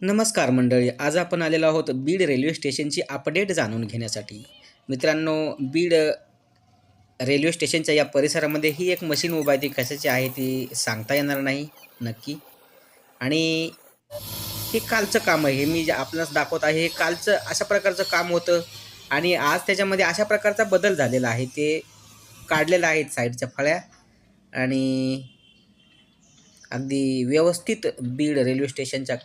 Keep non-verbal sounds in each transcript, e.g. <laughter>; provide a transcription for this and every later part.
नमस्कार मंडळी आज आपण आलेलो आहोत बीड रेल्वे स्टेशनची अपडेट जाणून घेण्यासाठी. मित्रांनो बीड रेल्वे स्टेशनच्या या परिसरामध्ये ही एक मशीन उभा आहे ती कशाची आहे ती सांगता येणार नाही नक्की. आणि हे कालचं काम आहे हे मी जे आपणास दाखवत आहे हे कालचं अशा प्रकारचं काम होतं आणि आज त्याच्यामध्ये अशा प्रकारचा बदल झालेला आहे ते काढलेलं आहेत साईडच्या फळ्या आणि अगदी व्यवस्थित बीड रेल्वे स्टेशनच्या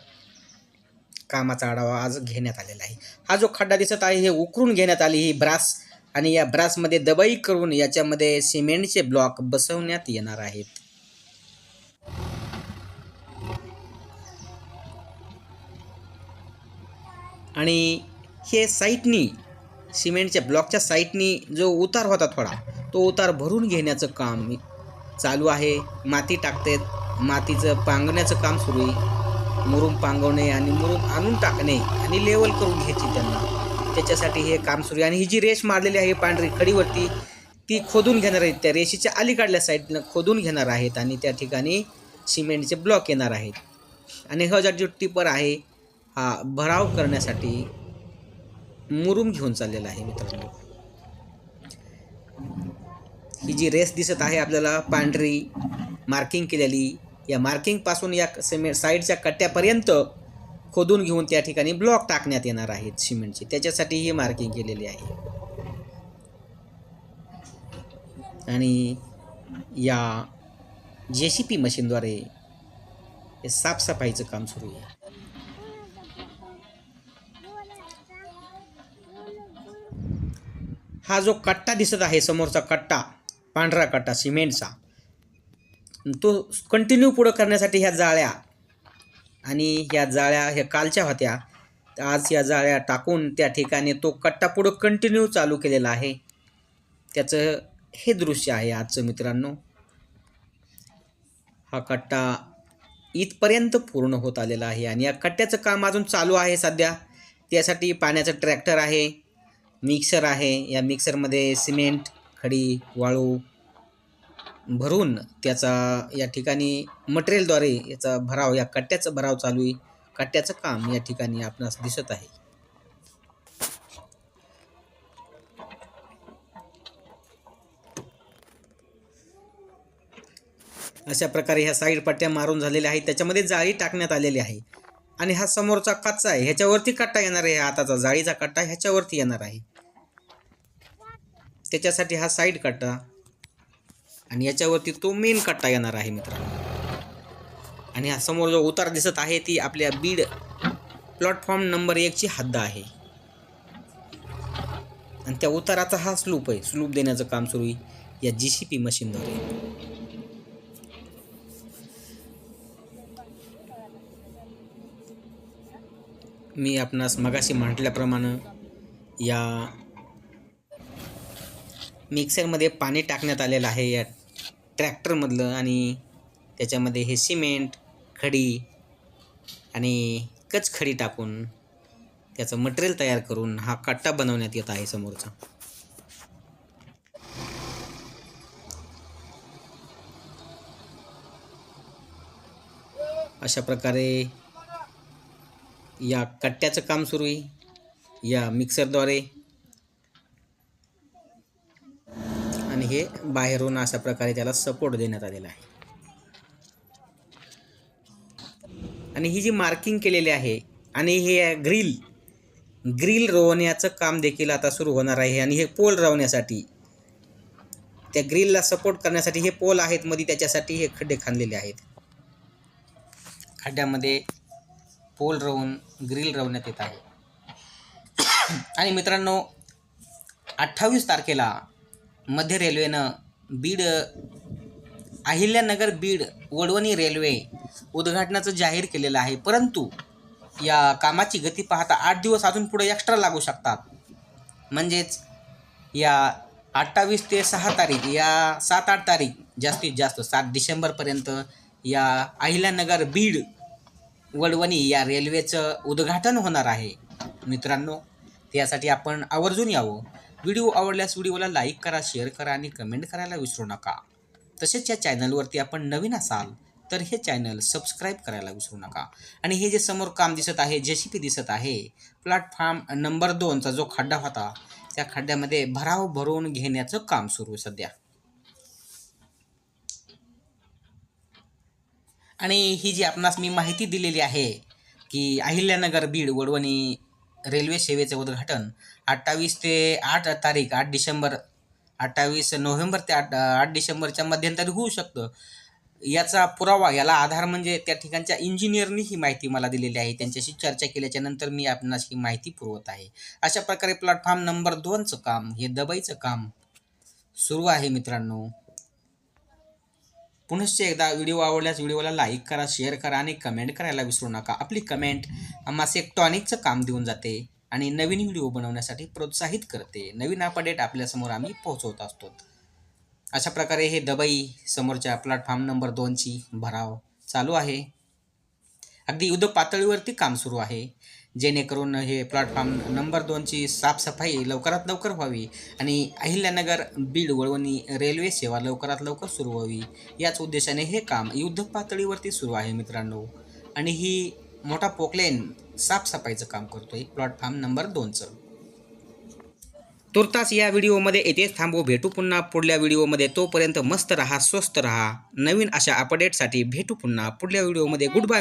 कामाचा आढावा आज घेण्यात आलेला आहे. हा जो खड्डा दिसत आहे हे उकरून घेण्यात आली ही ब्रास आणि या ब्रासमध्ये दबाई करून याच्यामध्ये सिमेंटचे ब्लॉक बसवण्यात येणार आहेत. आणि हे साईटनी सिमेंटच्या ब्लॉकच्या साईटनी जो उतार होता थोडा तो उतार भरून घेण्याचं काम चालू आहे. माती टाकतेत मातीचं पांगण्याचं काम सुरू आहे. मुरुम पांगवणे आणि मुरुम आणून टाकणे आणि लेवल करून घ्यायची त्यांना. त्याच्यासाठी हे काम सुरू आहे. आणि ही जी रेष मारलेली आहे पांढरी खडीवरती ती खोदून घेणार आहेत. त्या रेषेच्या अलीकडल्या साईडनं खोदून घेणार आहेत आणि त्या ठिकाणी सिमेंटचे ब्लॉक येणार आहेत. आणि हा जो जो टिपर आहे हा भराव करण्यासाठी मुरुम घेऊन चाललेला आहे मित्रांनो. ही जी रेस दिसत आहे आपल्याला पांढरी मार्किंग केलेली या मार्किंगपासून या सिमेंट साईडच्या कट्ट्यापर्यंत खोदून घेऊन त्या ठिकाणी ब्लॉक टाकण्यात येणार आहेत सिमेंटची त्याच्यासाठी ही मार्किंग केलेली आहे. आणि या जे सी पी मशीनद्वारे हे साफसफाईचं काम सुरू आहे. हा जो कट्टा दिसत आहे समोरचा कट्टा पांढरा कट्टा सिमेंटचा तो कंटिन्यू पुढं करण्यासाठी ह्या जाळ्या आणि ह्या जाळ्या ह्या कालच्या होत्या. आज या जाळ्या टाकून त्या ठिकाणी तो कट्टा पुढं कंटिन्यू चालू केलेला आहे. त्याचं हे दृश्य आहे आजचं मित्रांनो. हा कट्टा इथपर्यंत पूर्ण होत आलेला आहे आणि या कट्ट्याचं काम अजून चालू आहे सध्या. त्यासाठी पाण्याचं ट्रॅक्टर आहे मिक्सर आहे. या मिक्सरमध्ये सिमेंट खडी वाळू भरून त्याचा या ठिकाणी मटेरियलद्वारे याचा भराव या कट्ट्याचा भराव चालू आहे. कट्ट्याचं काम या ठिकाणी आपणास दिसत आहे. अशा प्रकारे ह्या साईड पट्ट्या मारून झालेल्या आहेत. त्याच्यामध्ये जाळी टाकण्यात आलेली आहे. आणि हा समोरचा कच्चा आहे. ह्याच्यावरती कट्टा येणार आहे. हाताचा जाळीचा कट्टा ह्याच्यावरती येणार आहे. त्याच्यासाठी हा साईड कट्टा आणि याच्यावरती तो मेन कट्टा येणार आहे मित्रांनो. आणि हा समोर जो उतार दिसत आहे ती आपल्या बीड प्लॅटफॉर्म नंबर एकची हद्द आहे. आणि त्या उताराचा हा स्लूप आहे. स्लूप देण्याचं काम सुरू आहे या जी सी पी मशीनद्वारे मी आपणास मगाशी म्हटल्याप्रमाणे या मिक्सरमध्ये पाणी टाकण्यात आलेलं आहे. या ट्रॅक्टरमधलं आणि त्याच्यामध्ये हे सिमेंट खडी आणि कच खडी टाकून त्याचं मटेरियल तयार करून हा कट्टा बनवण्यात येत आहे समोरचा. अशा प्रकारे या कट्ट्याचं काम सुरू आहे. या मिक्सरद्वारे हे बाहेरून अशा प्रकारे त्याला सपोर्ट देण्यात आलेला आहे. आणि ही जी मार्किंग केलेली आहे आणि हे ग्रिल ग्रिल रोवण्याचं काम देखील आता सुरू होणार आहे. आणि हे पोल रवण्यासाठी त्या ग्रिलला सपोर्ट करण्यासाठी हे पोल आहेत मध्ये त्याच्यासाठी हे खड्डे खांदलेले आहेत. खड्ड्यामध्ये पोल रवून ग्रिल रवण्यात येत आहे. <coughs> आणि मित्रांनो अठ्ठावीस तारखेला मध्य रेल्वेनं बीड अहिल्यानगर बीड वडवणी रेल्वे उद्घाटनाचं जाहीर केलेलं आहे. परंतु या कामाची गती पाहता आठ दिवस अजून पुढे एक्स्ट्रा लागू शकतात. म्हणजेच या अठ्ठावीस ते सहा तारीख या सात आठ तारीख जास्तीत जास्त सात डिसेंबरपर्यंत या अहिल्यानगर बीड वडवणी या रेल्वेचं उद्घाटन होणार आहे. मित्रांनो त्यासाठी आपण आवर्जून यावं. व्हिडिओ आवडल्यास व्हिडिओला लाईक करा शेअर करा आणि कमेंट करायला विसरू नका. तसेच या चॅनलवरती आपण नवीन असाल तर हे चॅनल सबस्क्राईब करायला विसरू नका. आणि हे जे समोर काम दिसत आहे जे सी पी दिसत आहे प्लॅटफॉर्म नंबर दोनचा जो खड्डा होता त्या खड्ड्यामध्ये भराव भरून घेण्याचं काम सुरू आहे सध्या. आणि ही जी आपणास मी माहिती दिलेली आहे की अहिल्यानगर बीड वडवणी रेल्वे सेवेचं उद्घाटन अठ्ठावीस ते आठ तारीख आठ डिसेंबर अठ्ठावीस नोव्हेंबर ते आठ आठ डिसेंबरच्या मध्यंतरी होऊ शकतं. याचा पुरावा याला आधार म्हणजे त्या ठिकाणच्या इंजिनियरनी ही माहिती मला दिलेली आहे. त्यांच्याशी चर्चा केल्याच्यानंतर मी आपणास ही माहिती पुरवत आहे. अशा प्रकारे प्लॅटफॉर्म नंबर दोनचं काम हे दबाईचं काम सुरू आहे मित्रांनो. पुनश्च एकदा व्हिडिओ आवडल्यास व्हिडिओला लाईक करा शेअर करा आणि कमेंट करायला विसरू नका. आपली कमेंट आम्हाला एक टॉनिकचं काम देऊन जाते आणि नवीन व्हिडिओ बनवण्यासाठी प्रोत्साहित करते. नवीन अपडेट आपल्यासमोर आम्ही पोहोचवत असतो. अशा प्रकारे हे दबई समोरच्या प्लॅटफॉर्म नंबर दोनची भराव चालू आहे. अगदी युद्ध पातळीवरती काम सुरू आहे. जेणेकरून हे प्लॅटफॉर्म नंबर दोनची साफसफाई लवकरात लवकर व्हावी आणि अहिल्यानगर बीड वळवणी रेल्वे सेवा लवकरात लवकर सुरू व्हावी. याच उद्देशाने हे काम युद्ध पातळीवरती सुरू आहे मित्रांनो. आणि ही मोठा पोकलेन साफसफाईचं काम करतोय प्लॅटफॉर्म नंबर दोनचं तुर्तास या व्हिडिओमध्ये येथेच थांबू. भेटू पुन्हा पुढल्या व्हिडिओमध्ये. तोपर्यंत मस्त रहा स्वस्त रहा. नवीन अशा अपडेटसाठी भेटू पुन्हा पुढल्या व्हिडिओमध्ये. Good bye